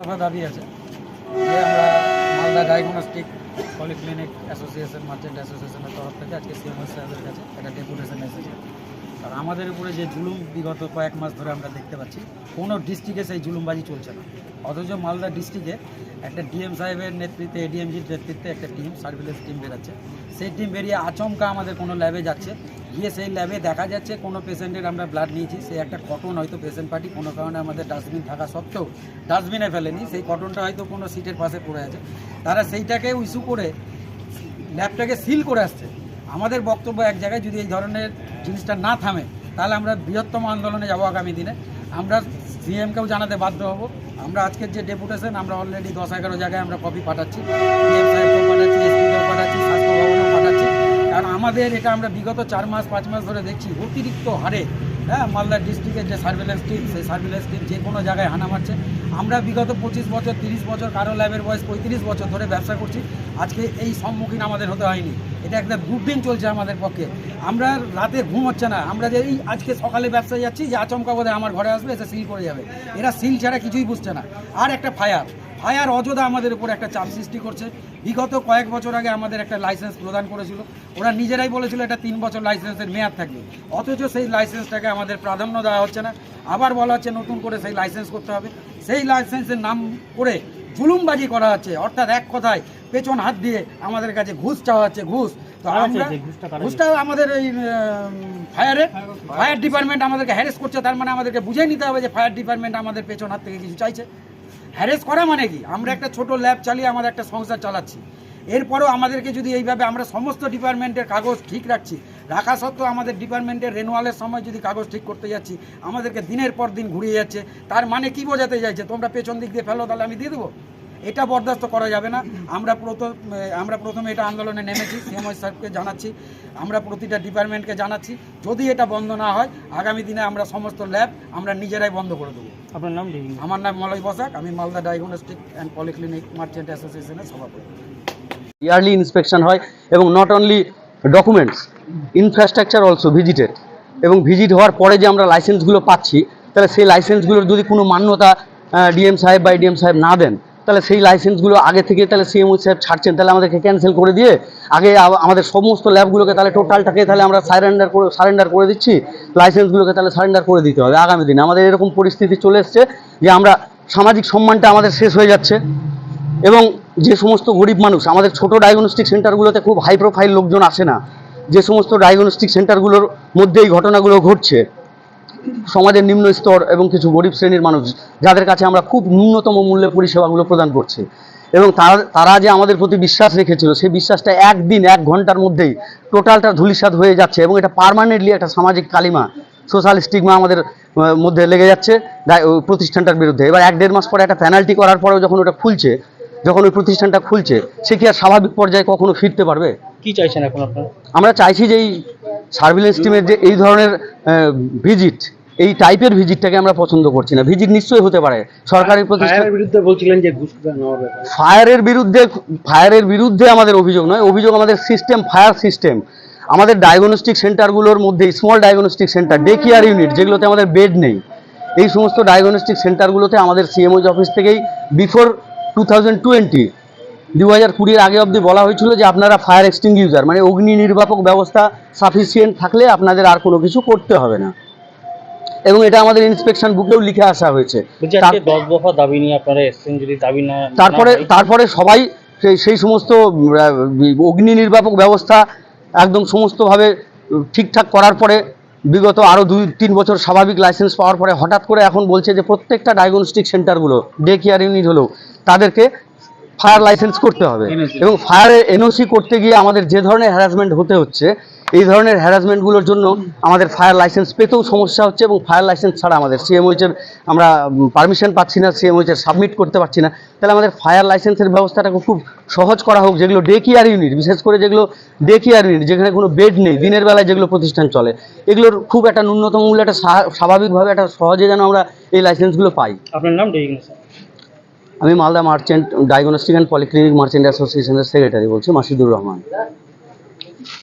দফা দাবি আছে যে আমরা Malda diagnostic polyclinic association, merchant অ্যাসোসিয়েশনের তরফ থেকে আজকে সিএমএস সাহেবের কাছে একটা ডেপুটেশন এসেছে। আর আমাদের উপরে যে জুলুম বিগত কয়েক মাস ধরে আমরা দেখতে পাচ্ছি, কোনো ডিস্ট্রিক্টে সেই জুলুমবাজি চলছে না। অথচ মালদা ডিস্ট্রিক্টে একটা ডিএম সাহেবের নেতৃত্বে এডিএমজির নেতৃত্বে একটা টিম সার্ভিলেন্স টিম বেরোচ্ছে। সেই টিম বেরিয়ে আচমকা আমাদের কোনো ল্যাবে যাচ্ছে। গিয়ে সেই ল্যাবে দেখা যাচ্ছে কোনো পেশেন্টের আমরা ব্লাড নিয়েছি। সেই একটা কটন হয়তো পেশেন্ট পার্টি কোনো কারণে আমাদের ডাস্টবিন থাকা সত্ত্বেও ডাস্টবিনে ফেলেনি। সেই কটনটা হয়তো কোনো সিটের পাশে পড়ে আছে। তারা সেইটাকে ইস্যু করে ল্যাবটাকে সিল করে আসছে। আমাদের বক্তব্য এক জায়গায় যদি এই ধরনের জিনিসটা না থামে, তাহলে আমরা বৃহত্তম আন্দোলনে যাব আগামী দিনে। আমরা সিএমকেও জানাতে বাধ্য হব। আমরা আজকের যে ডেপুটেশন, আমরা অলরেডি দশ এগারো জায়গায় আমরা কপি পাঠাচ্ছি। সাহেবকেও পাঠাচ্ছি, এসপিকেও পাঠাচ্ছি, স্বাস্থ্য ভবনেও পাঠাচ্ছি। কারণ আমাদের এটা আমরা বিগত চার মাস, পাঁচ মাস ধরে দেখছি, অতিরিক্ত হারে হ্যাঁ মালদা ডিস্ট্রিক্টের যে সার্ভেলেন্স টিম সেই সার্ভেলেন্স টিম যে কোনো জায়গায় হানা মারছে। আমরা বিগত পঁচিশ বছর, তিরিশ বছর, কারও ল্যাবের বয়স পঁয়ত্রিশ বছর ধরে ব্যবসা করছি। আজকে এই সম্মুখীন আমাদের হতে হয়নি। এটা একটা দুর্দিন চলছে আমাদের পক্ষে। আমরা রাতে ঘুম হচ্ছে না। আমরা যে এই আজকে সকালে ব্যবসায় যাচ্ছি, যে আচমকা বোধ আমার ঘরে আসবে, এসে সিল করে যাবে। এরা সিল ছাড়া কিছুই বুঝছে না। আর একটা ফায়ার ফায়ার অযোধ্যা আমাদের উপর একটা চাপ সৃষ্টি করছে। বিগত কয়েক বছর আগে আমাদের একটা লাইসেন্স প্রদান করেছিল। ওরা নিজেরাই বলেছিল এটা তিন বছর লাইসেন্সের মেয়াদ থাকবে। অথচ সেই লাইসেন্সটাকে আমাদের প্রাধান্য দেওয়া হচ্ছে না। আবার বলা হচ্ছে নতুন করে সেই লাইসেন্স করতে হবে। সেই লাইসেন্সের নাম করে জুলুমবাজি করা হচ্ছে। অর্থাৎ এক কথায় পেছন হাত দিয়ে আমাদের কাছে ঘুষ চাওয়া হচ্ছে ঘুষ। তো আমরা ঘুষটা আমাদের এই ফায়ারে ফায়ার ডিপার্টমেন্ট আমাদেরকে হ্যারেস করছে। তার মানে আমাদেরকে বুঝে নিতে হবে যে ফায়ার ডিপার্টমেন্ট আমাদের পেছন হাত থেকে কিছু চাইছে। হ্যারেস করা মানে কি? আমরা একটা ছোট ল্যাব চালিয়ে আমাদের একটা সংসার চালাচ্ছি। এরপরেও আমাদেরকে যদি এইভাবে আমরা সমস্ত ডিপার্টমেন্টের কাগজ ঠিক রাখছি, রাখা সত্ত্বেও আমাদের ডিপার্টমেন্টের রেনুয়ালের সময় যদি কাগজ ঠিক করতে যাচ্ছি, আমাদেরকে দিনের পর দিন ঘুরিয়ে যাচ্ছে, তার মানে কি বোঝাতে চাইছে? তোমরা পেছন দিক দিয়ে ফেলো, তাহলে আমি দিয়ে দেবো। এটা বরদাস্ত করা যাবে না। আমরা প্রথম আমরা প্রথমে এটা আন্দোলনে নেমেছি সিএমআই সাহেবকে জানাচ্ছি। আমরা প্রতিটা ডিপার্টমেন্টকে জানাচ্ছি। যদি এটা বন্ধ না হয় আগামী দিনে আমরা সমস্ত ল্যাব আমরা নিজেরাই বন্ধ করে দেবো। আপনার নাম আমার নাম মলয় বসাক। আমি Malda diagnostic and polyclinic merchant অ্যাসোসিয়েশনের সভাপতি। ইয়ারলি ইন্সপেকশন হয় এবং not only documents infrastructure also visited এবং ভিজিট হওয়ার পরে যে আমরা লাইসেন্সগুলো পাচ্ছি তাহলে সেই লাইসেন্সগুলোর যদি কোনো মান্যতা ডিএম সাহেব বা ডিএম সাহেব না দেন তাহলে সেই লাইসেন্সগুলো আগে থেকে তাহলে সিএমও সাহেব ছাড়ছেন, তাহলে আমাদেরকে ক্যান্সেল করে দিয়ে আগে আমাদের সমস্ত ল্যাবগুলোকে তাহলে টোটালটাকে তাহলে আমরা সারেন্ডার করে সারেন্ডার করে দিচ্ছি লাইসেন্সগুলোকে তাহলে সারেন্ডার করে দিতে হবে আগামী দিনে। আমাদের এরকম পরিস্থিতি চলে এসছে যে আমরা সামাজিক সম্মানটা আমাদের শেষ হয়ে যাচ্ছে এবং যে সমস্ত গরিব মানুষ, আমাদের ছোট ডায়াগনস্টিক সেন্টারগুলোতে খুব হাই প্রোফাইল লোকজন আসে না। যে সমস্ত ডায়াগনস্টিক সেন্টারগুলোর মধ্যে এই ঘটনাগুলো ঘটছে। সমাজের নিম্ন স্তর এবং কিছু গরিব শ্রেণির মানুষ যাদের কাছে আমরা খুব ন্যূনতম মূল্যে পরিষেবাগুলো প্রদান করছি। এবং তারা তারা যে আমাদের প্রতি বিশ্বাস রেখেছিল সেই বিশ্বাসটা একদিন এক ঘণ্টার মধ্যেই টোটালটা ধূলিসাৎ হয়ে যাচ্ছে এবং এটা পার্মানেন্টলি একটা সামাজিক কালিমা সোশ্যাল স্টিগমা আমাদের মধ্যে লেগে যাচ্ছে প্রতিষ্ঠানটার বিরুদ্ধে। এবার এক দেড় মাস পরে একটা পেনাল্টি করার পরেও যখন ওটা খুলছে যখন ওই প্রতিষ্ঠানটা খুলছে সে কি আর স্বাভাবিক পর্যায়ে কখনো ফিরতে পারবে? কি চাইছেন এখন আপনারা? আমরা চাইছি যে এই সার্ভিলেন্স টিমের যে এই ধরনের ভিজিট এই টাইপের ভিজিটটাকে আমরা পছন্দ করছি না। ভিজিট নিশ্চয়ই হতে পারে। সরকারি প্রতিষ্ঠানের বিরুদ্ধে বলছিলেন যে ঘুষ ফায়ারের বিরুদ্ধে ফায়ারের বিরুদ্ধে আমাদের অভিযোগ নয়। অভিযোগ আমাদের সিস্টেম ফায়ার সিস্টেম আমাদের ডায়াগনস্টিক সেন্টারগুলোর মধ্যে small diagnostic centre day care unit যেগুলোতে আমাদের বেড নেই। এই সমস্ত ডায়াগনস্টিক সেন্টারগুলোতে আমাদের সিএমওজ অফিস থেকেই বিফোর টু থাউজেন্ড টোয়েন্টি দু হাজার কুড়ির আগে অবধি বলা হয়েছিল যে আপনারা ফায়ার এক্সটিংগুইজার মানে অগ্নি নির্বাপক ব্যবস্থা সাফিসিয়েন্ট থাকলে আপনাদের আর কোনো কিছু করতে হবে না। এবং এটা আমাদের ইন্সপেকশন বুকেও লিখে আসা হয়েছে। বলছি তার- আজকে দশ দফা দাবি নিয়ে আপনারা এসছেন যদি দাবি না তারপরে তারপরে সবাই সেই সেই সমস্ত অগ্নি নির্বাপক ব্যবস্থা একদম সমস্তভাবে ঠিকঠাক করার পরে বিগত আরও দুই তিন বছর স্বাভাবিক লাইসেন্স পাওয়ার পরে হঠাৎ করে এখন বলছে যে প্রত্যেকটা ডায়াগনস্টিক সেন্টারগুলো ডে কেয়ার ইউনিট হলেও তাদেরকে ফায়ার লাইসেন্স করতে হবে। এবং ফায়ারের এনওসি করতে গিয়ে আমাদের যে ধরনের হ্যারাসমেন্ট হতে হচ্ছে এই ধরনের হ্যারাসমেন্টগুলোর জন্য আমাদের ফায়ার লাইসেন্স পেতেও সমস্যা হচ্ছে এবং ফায়ার লাইসেন্স ছাড়া আমাদের সিএমওইচের আমরা পারমিশন পাচ্ছি না সিএমওইচের সাবমিট করতে পারছি না। তাহলে আমাদের ফায়ার লাইসেন্সের ব্যবস্থাটাকে খুব সহজ করা হোক যেগুলো ডে কেয়ার ইউনিট বিশেষ করে যেগুলো ডে কেয়ার ইউনিট যেখানে কোনো বেড নেই দিনের বেলায় যেগুলো প্রতিষ্ঠান চলে এগুলোর খুব একটা ন্যূনতম মূল্যে একটা স্বা- স্বাভাবিকভাবে একটা সহজে যেন আমরা এই লাইসেন্সগুলো পাই। আপনার নাম আমি Malda merchant diagnostic and polyclinic merchant অ্যাসোসিয়েশনের সেক্রেটারি বলছি মাসিদুর রহমান।